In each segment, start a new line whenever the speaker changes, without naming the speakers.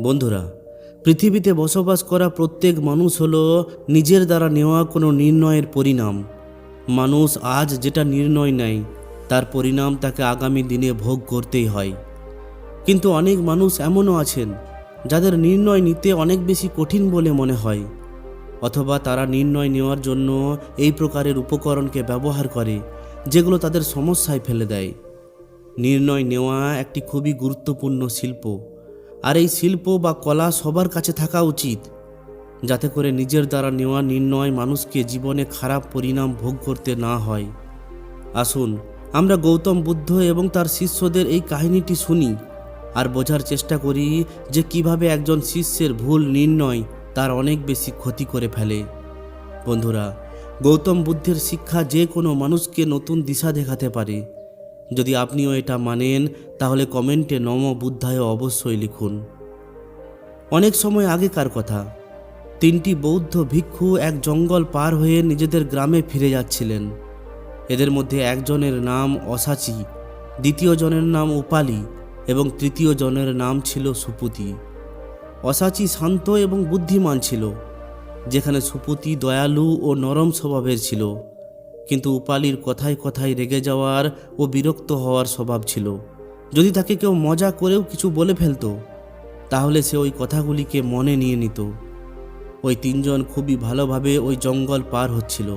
বন্ধুরা, পৃথিবীতে বসবাস করা প্রত্যেক মানুষ হলো নিজের দ্বারা নেওয়া কোনো নির্ণয়ের পরিণাম। মানুষ আজ যেটা নির্ণয় নেয়, তার পরিণাম তাকে আগামী দিনে ভোগ করতেই হয়। কিন্তু অনেক মানুষ এমনও আছেন, যাদের নির্ণয় নিতে অনেক বেশি কঠিন বলে মনে হয়, অথবা তারা নির্ণয় নেওয়ার জন্য এই প্রকারের উপকরণকে ব্যবহার করে, যেগুলো তাদের সমস্যায় ফেলে দেয়। নির্ণয় নেওয়া একটি খুবই গুরুত্বপূর্ণ শিল্প। আর এই শিল্প বা কলা সবার কাছে থাকা উচিত। যাতে করে নিজের দ্বারা নেওয়া নির্ণয় মানুষকে জীবনে খারাপ পরিণাম ভোগ করতে না হয়। আসুন, আমরা গৌতম বুদ্ধ এবং তার শিষ্যদের এই কাহিনীটি শুনি আর বোঝার চেষ্টা করি যে কীভাবে একজন শিষ্যের ভুল নির্ণয় তার অনেক বেশি ক্ষতি করে ফেলে। বন্ধুরা, গৌতম বুদ্ধের শিক্ষা যে কোনো মানুষকে নতুন দিশা দেখাতে পারে। যদি আপনিও এটা মানেন, তাহলে কমেন্টে নম বুদ্ধায় অবশ্যই লিখুন। অনেক সময় আগেকার কথা। তিনটি বৌদ্ধ ভিক্ষু এক জঙ্গল পার হয়ে নিজেদের গ্রামে ফিরে যাচ্ছিলেন। এদের মধ্যে একজনের নাম অসাচি, দ্বিতীয় জনের নাম উপালি এবং তৃতীয় জনের নাম ছিল সুপুতি। অসাচি শান্ত এবং বুদ্ধিমান ছিল, যেখানে সুপুতি দয়ালু ও নরম স্বভাবের ছিল। কিন্তু উপালির কথায় কথায় রেগে যাওয়ার ও বিরক্ত হওয়ার স্বভাব ছিল। যদি তাকে কেউ মজা করেও কিছু বলে ফেলতো, তাহলে সে ওই কথাগুলিকে মনে নিয়ে নিত। ওই তিনজন খুবই ভালোভাবে ওই জঙ্গল পার হচ্ছিল।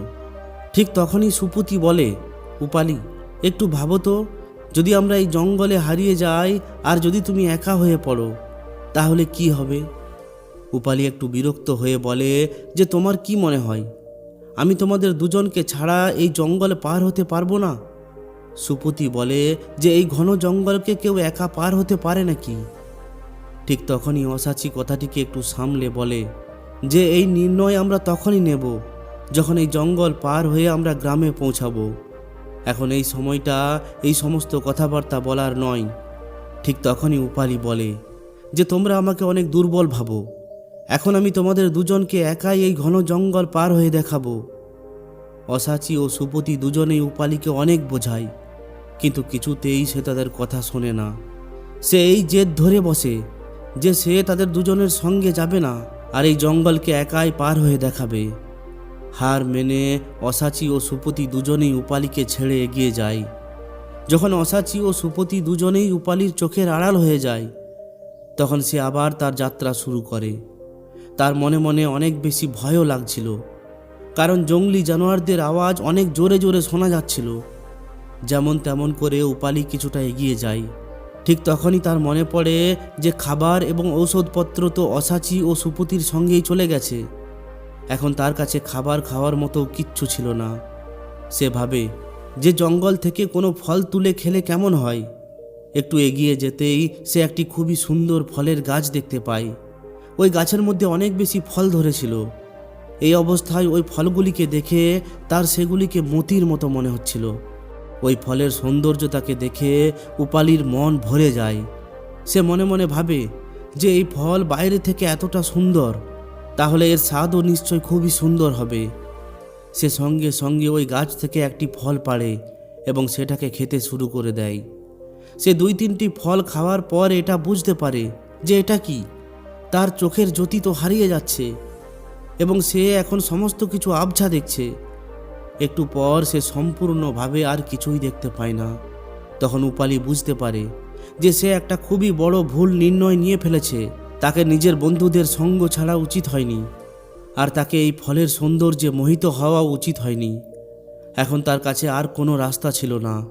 ঠিক তখনই সুপুতি বলে, উপালি, একটু ভাবো তো, যদি আমরা এই জঙ্গলে হারিয়ে যাই আর যদি তুমি একা হয়ে পড়ো, তাহলে কি হবে? উপালি একটু বিরক্ত হয়ে বলে, যে তোমার কি মনে হয়? আমি তোমাদের দুজনকে ছাড়া এই জঙ্গলে পার হতে পারব না। সুপতি বলে, যে এই ঘন জঙ্গলকে কেউ একা পার হতে পারে নাকি? ঠিক তখনই অসাচি কথাটিকে একটু সামলে বলে, যে এই নির্ণয় আমরা তখনই নেব, যখন এই জঙ্গল পার হয়ে আমরা গ্রামে পৌঁছাবো। এখন এই সময়টা এই সমস্ত কথাবার্তা বলার নয়। ঠিক তখনই উপালি বলে, যে তোমরা আমাকে অনেক দুর্বল ভাবো। এখন আমি তোমাদের দুজনকে একাই এই ঘন জঙ্গল পার হয়ে দেখাবো। অসাচি ও সুপতি দুজনেই উপালিকে অনেক বোঝায়, কিন্তু কিছুতেই সে তাদের কথা শোনে না। সে এই জেদ ধরে বসে যে সে তাদের দুজনের সঙ্গে যাবে না আর এই জঙ্গলকে একাই পার হয়ে দেখাবে। হার মেনে অসাচি ও সুপতি দুজনেই উপালিকে ছেড়ে এগিয়ে যায়। যখন অসাচি ও সুপতি দুজনেই উপালির চোখের আড়াল হয়ে যায়, তখন সে আবার তার যাত্রা শুরু করে। তার মনে মনে অনেক বেশি ভয়ও লাগছিল। কারণ জঙ্গলি জানোয়ারদের আওয়াজ অনেক জোরে জোরে শোনা যাচ্ছিল। যেমন তেমন করে উপালি কিছুটা এগিয়ে যায়। ঠিক তখনই তার মনে পড়ে যে খাবার এবং ঔষধপত্র তো অসাচি ও সুপতির সঙ্গেই চলে গেছে। এখন তার কাছে খাবার খাওয়ার মতো কিচ্ছু ছিল না। সে ভাবে, যে জঙ্গল থেকে কোনো ফল তুলে খেলে কেমন হয়? একটু এগিয়ে যেতেই সে একটি খুবই সুন্দর ফলের গাছ দেখতে পায়। ওই গাছের মধ্যে অনেক বেশি ফল ধরেছিল। এই অবস্থায় ওই ফলগুলিকে দেখে তার সেগুলিকে মতির মতো মনে হচ্ছিল। ওই ফলের সৌন্দর্যতাকে দেখে উপালির মন ভরে যায়। সে মনে মনে ভাবে যে এই ফল বাইরে থেকে এতটা সুন্দর, তাহলে এর স্বাদও নিশ্চয় খুবই সুন্দর হবে। সে সঙ্গে সঙ্গে ওই গাছ থেকে একটি ফল পাড়ে এবং সেটাকে খেতে শুরু করে দেয়। সে দুই তিনটি ফল খাওয়ার পর এটা বুঝতে পারে যে এটা কি? তার চোখের জ্যোতি তো হারিয়ে যাচ্ছে। এবং সে এখন সমস্ত কিছু আবছা দেখছে। একটু পর সে সম্পূর্ণভাবে আর কিছুই দেখতে পায় না। তখন উপালি বুঝতে পারে যে সে একটা খুবই বড় ভুল নির্ণয় নিয়ে ফেলেছে। তাকে নিজের বন্ধুদের সঙ্গ ছাড়া উচিত হয়নি। আর তাকে এই ফলের সৌন্দর্যে মোহিত হওয়া উচিত হয়নি। এখন তার কাছে আর কোনো রাস্তা ছিল না।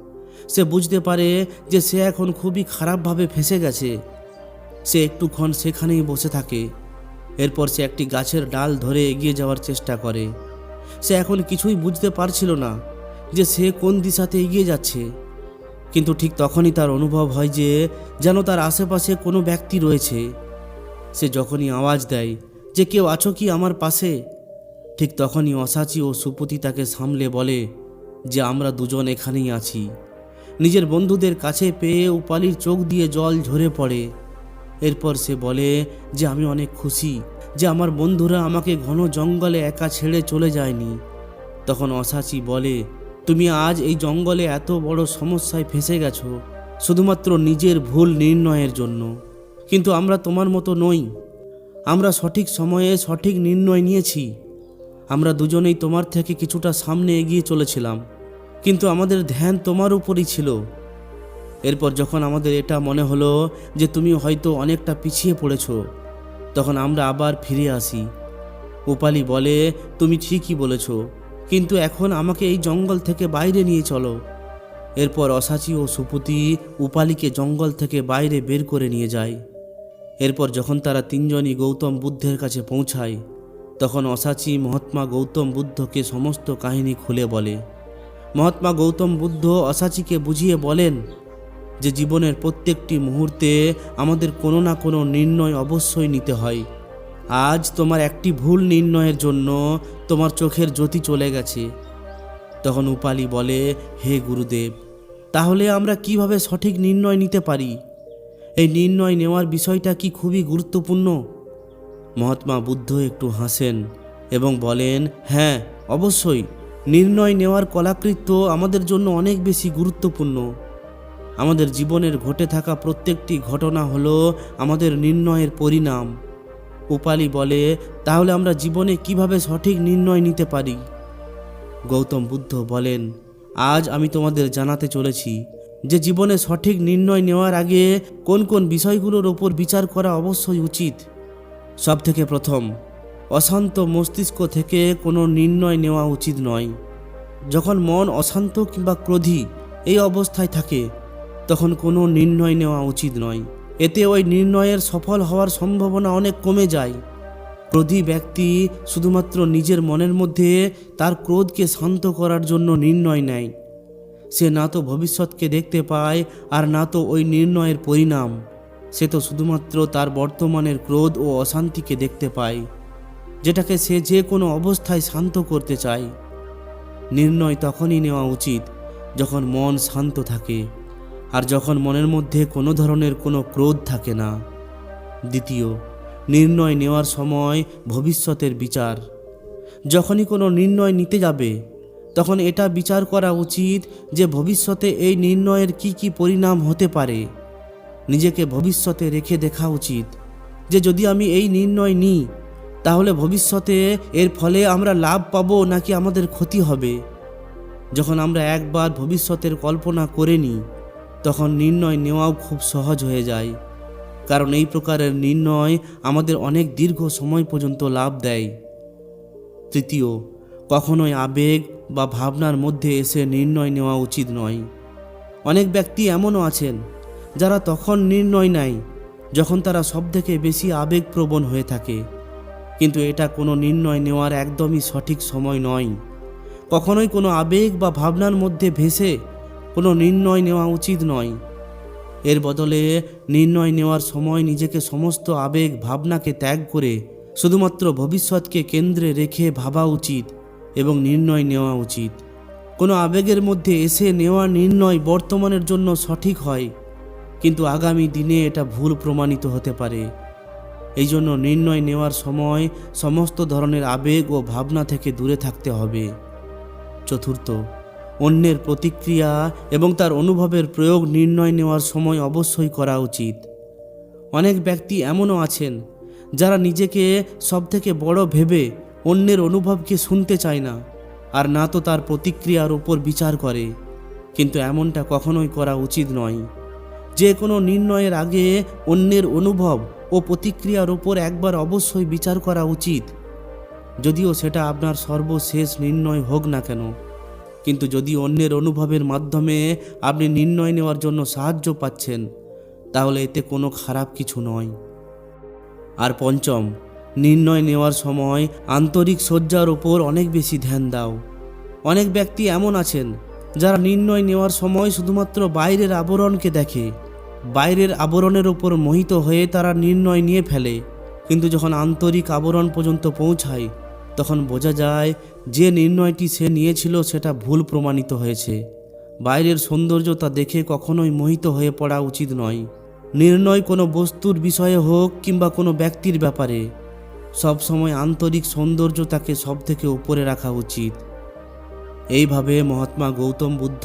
সে বুঝতে পারে যে সে এখন খুবই খারাপভাবে ফেসে গেছে। সে একটুক্ষণ সেখানেই বসে থাকে। এরপর সে একটি গাছের ডাল ধরে এগিয়ে যাওয়ার চেষ্টা করে। সে এখন কিছুই বুঝতে পারছিল না যে সে কোন দিশাতে এগিয়ে যাচ্ছে। কিন্তু ঠিক তখনই তার অনুভব হয় যে যেন তার আশেপাশে কোনো ব্যক্তি রয়েছে। সে যখনই আওয়াজ দেয় যে কেউ আছো কি আমার পাশে? ঠিক তখনই অসাচি ও সুপতি তাকে সামলে বলে যে আমরা দুজন এখানেই আছি। নিজের বন্ধুদের কাছে পেয়ে উপালির চোখ দিয়ে জল ঝরে পড়ে। এরপর সে বলে যে আমি অনেক খুশি যে আমার বন্ধুরা আমাকে ঘন জঙ্গলে একা ছেড়ে চলে যায়নি। তখন অসাচি বলে, তুমি আজ এই জঙ্গলে এত বড় সমস্যায় ফেসে গেছো, শুধুমাত্র নিজের ভুল নির্ণয়ের জন্য। কিন্তু আমরা তোমার মতো নই। আমরা সঠিক সময়ে সঠিক নির্ণয় নিয়েছি। আমরা দুজনেই তোমার থেকে কিছুটা সামনে এগিয়ে চলেছিলাম। কিন্তু আমাদের ধ্যান তোমার উপরই ছিল। এরপর যখন আমাদের এটা মনে হলো যে তুমি হয়তো অনেকটা পিছিয়ে পড়েছ, তখন আমরা আবার ফিরে আসি। উপালি বলে, তুমি ঠিকই বলেছ, কিন্তু এখন আমাকে এই জঙ্গল থেকে বাইরে নিয়ে চলো। এরপর অসাচি ও সুপুতি উপালিকে জঙ্গল থেকে বাইরে বের করে নিয়ে যায়। এরপর যখন তারা তিনজনই গৌতম বুদ্ধের কাছে পৌঁছায়, তখন অসাচি মহাত্মা গৌতম বুদ্ধকে সমস্ত কাহিনী খুলে বলে। মহাত্মা গৌতম বুদ্ধ অসাচিকে বুঝিয়ে বলেন যে জীবনের প্রত্যেকটি মুহূর্তে আমাদের কোনো না কোনো নির্ণয় অবশ্যই নিতে হয়। আজ তোমার একটি ভুল নির্ণয়ের জন্য তোমার চোখের জ্যোতি চলে গেছে। তখন উপালি বলে, হে গুরুদেব, তাহলে আমরা কীভাবে সঠিক নির্ণয় নিতে পারি? এই নির্ণয় নেওয়ার বিষয়টা কি খুবই গুরুত্বপূর্ণ? মহাত্মা বুদ্ধ একটু হাসেন এবং বলেন হ্যাঁ অবশ্যই। নির্ণয় নেওয়ার কলাকৃত্য আমাদের জন্য অনেক বেশি গুরুত্বপূর্ণ। আমাদের জীবনের ঘটে থাকা প্রত্যেকটি ঘটনা হলো আমাদের নির্ণয়ের পরিণাম। উপালি বলে, তাহলে আমরা জীবনে কীভাবে সঠিক নির্ণয় নিতে পারি? গৌতম বুদ্ধ বলেন, আজ আমি তোমাদের জানাতে চলেছি যে জীবনে সঠিক নির্ণয় নেওয়ার আগে কোন কোন বিষয়গুলোর ওপর বিচার করা অবশ্যই উচিত। সব থেকে প্রথম, অশান্ত মস্তিষ্ক থেকে কোনো নির্ণয় নেওয়া উচিত নয়। যখন মন অশান্ত কিংবা ক্রোধী, এই অবস্থায় থাকে। তখন কোনো নির্ণয় নেওয়া উচিত নয়। এতে ওই নির্ণয়ের সফল হওয়ার সম্ভাবনা অনেক কমে যায়। ক্রোধী ব্যক্তি শুধুমাত্র নিজের মনের মধ্যে তার ক্রোধকে শান্ত করার জন্য নির্ণয় নেয়। সে না তো ভবিষ্যৎকে দেখতে পায় আর না তো ওই নির্ণয়ের পরিণাম। সে তো শুধুমাত্র তার বর্তমানের ক্রোধ ও অশান্তিকে দেখতে পায়, যেটাকে সে যে কোনো অবস্থায় শান্ত করতে চায়। নির্ণয় তখনই নেওয়া উচিত, যখন মন শান্ত থাকে। আর যখন মনের মধ্যে কোনো ধরনের কোনো ক্রোধ থাকে না। দ্বিতীয়, নির্ণয় নেওয়ার সময় ভবিষ্যতের বিচার। যখনই কোনো নির্ণয় নিতে যাবে, তখন এটা বিচার করা উচিত যে ভবিষ্যতে এই নির্ণয়ের কি কি পরিণাম হতে পারে। নিজেকে ভবিষ্যতে রেখে দেখা উচিত যে যদি আমি এই নির্ণয় নিই, তাহলে ভবিষ্যতে এর ফলে আমরা লাভ পাবো নাকি আমাদের ক্ষতি হবে। যখন আমরা একবার ভবিষ্যতের কল্পনা করে নিই তখন নির্ণয় নেওয়াও খুব সহজ হয়ে যায়। কারণ এই প্রকারের নির্ণয় আমাদের অনেক দীর্ঘ সময় পর্যন্ত লাভ দেয়। তৃতীয়, কখনোই আবেগ বা ভাবনার মধ্যে এসে নির্ণয় নেওয়া উচিত নয়। অনেক ব্যক্তি এমনও আছেন, যারা তখন নির্ণয় নেয়, যখন তারা সবথেকে বেশি আবেগপ্রবণ হয়ে থাকে। কিন্তু এটা কোনো নির্ণয় নেওয়ার একদমই সঠিক সময় নয়। কখনোই কোনো আবেগ বা ভাবনার মধ্যে ভেসে কোনো নির্ণয় নেওয়া উচিত নয়। এর বদলে নির্ণয় নেওয়ার সময় নিজেকে সমস্ত আবেগ ভাবনাকে ত্যাগ করে শুধুমাত্র ভবিষ্যৎকে কেন্দ্রে রেখে ভাবা উচিত এবং নির্ণয় নেওয়া উচিত। কোনো আবেগের মধ্যে এসে নেওয়া নির্ণয় বর্তমানের জন্য সঠিক হয়, কিন্তু আগামী দিনে এটা ভুল প্রমাণিত হতে পারে। এই জন্য নির্ণয় নেওয়ার সময় সমস্ত ধরনের আবেগ ও ভাবনা থেকে দূরে থাকতে হবে। চতুর্থ অন্যের প্রতিক্রিয়া এবং তার অনুভবের প্রয়োগ নির্ণয় নেওয়ার সময় অবশ্যই করা উচিত। অনেক ব্যক্তি এমনও আছেন, যারা নিজেকে সবথেকে বড় ভেবে অন্যের অনুভবকে শুনতে চায় না আর না তো তার প্রতিক্রিয়ার উপর বিচার করে। কিন্তু এমনটা কখনোই করা উচিত নয়। যে কোনো নির্ণয়ের আগে অন্যের অনুভব ও প্রতিক্রিয়ার উপর একবার অবশ্যই বিচার করা উচিত, যদিও সেটা আপনার সর্বশেষ নির্ণয় হোক না কেন। কিন্তু যদি অন্যের অনুভবের মাধ্যমে আপনি নির্ণয় নেওয়ার জন্য সাহায্য পাচ্ছেন, তাহলে এতে কোনো খারাপ কিছু নয়। আর পঞ্চম, নির্ণয় নেওয়ার সময় আন্তরিক শয্যার ওপর অনেক বেশি ধ্যান দাও। অনেক ব্যক্তি এমন আছেন, যারা নির্ণয় নেওয়ার সময় শুধুমাত্র বাইরের আবরণকে দেখে। বাইরের আবরণের ওপর মোহিত হয়ে তারা নির্ণয় নিয়ে ফেলে, কিন্তু যখন আন্তরিক আবরণ পর্যন্ত পৌঁছায় তখন বোঝা যায় যে নির্ণয়টি সে নিয়েছিল সেটা ভুল প্রমাণিত হয়েছে। বাইরের সৌন্দর্যতা দেখে কখনোই মোহিত হয়ে পড়া উচিত নয়। নির্ণয় কোনো বস্তুর বিষয়ে হোক কিংবা কোনো ব্যক্তির ব্যাপারে। সবসময় আন্তরিক সৌন্দর্যতাকে সব থেকে উপরে রাখা উচিত। এইভাবে মহাত্মা গৌতম বুদ্ধ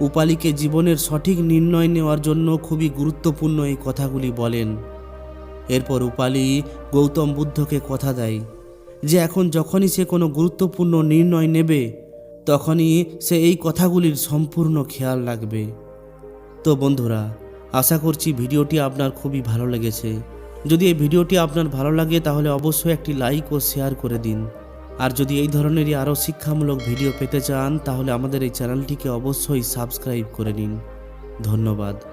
উপালিকে জীবনের সঠিক নির্ণয় নেওয়ার জন্য খুবই গুরুত্বপূর্ণ এই কথাগুলি বলেন। এরপর রূপালী গৌতম বুদ্ধকে কথা দেয়। যে এখন যখনই সে কোনো গুরুত্বপূর্ণ নির্ণয় নেবে, তখনই সে এই কথাগুলির সম্পূর্ণ খেয়াল রাখবে। তো বন্ধুরা, আশা করছি ভিডিওটি আপনার খুবই ভালো লেগেছে। যদি এই ভিডিওটি আপনার ভালো লাগে, তাহলে অবশ্যই একটি লাইক ও শেয়ার করে দিন। আর যদি এই ধরনেরই আরও শিক্ষামূলক ভিডিও পেতে চান, তাহলে আমাদের এই চ্যানেলটিকে অবশ্যই সাবস্ক্রাইব করে নিন। ধন্যবাদ।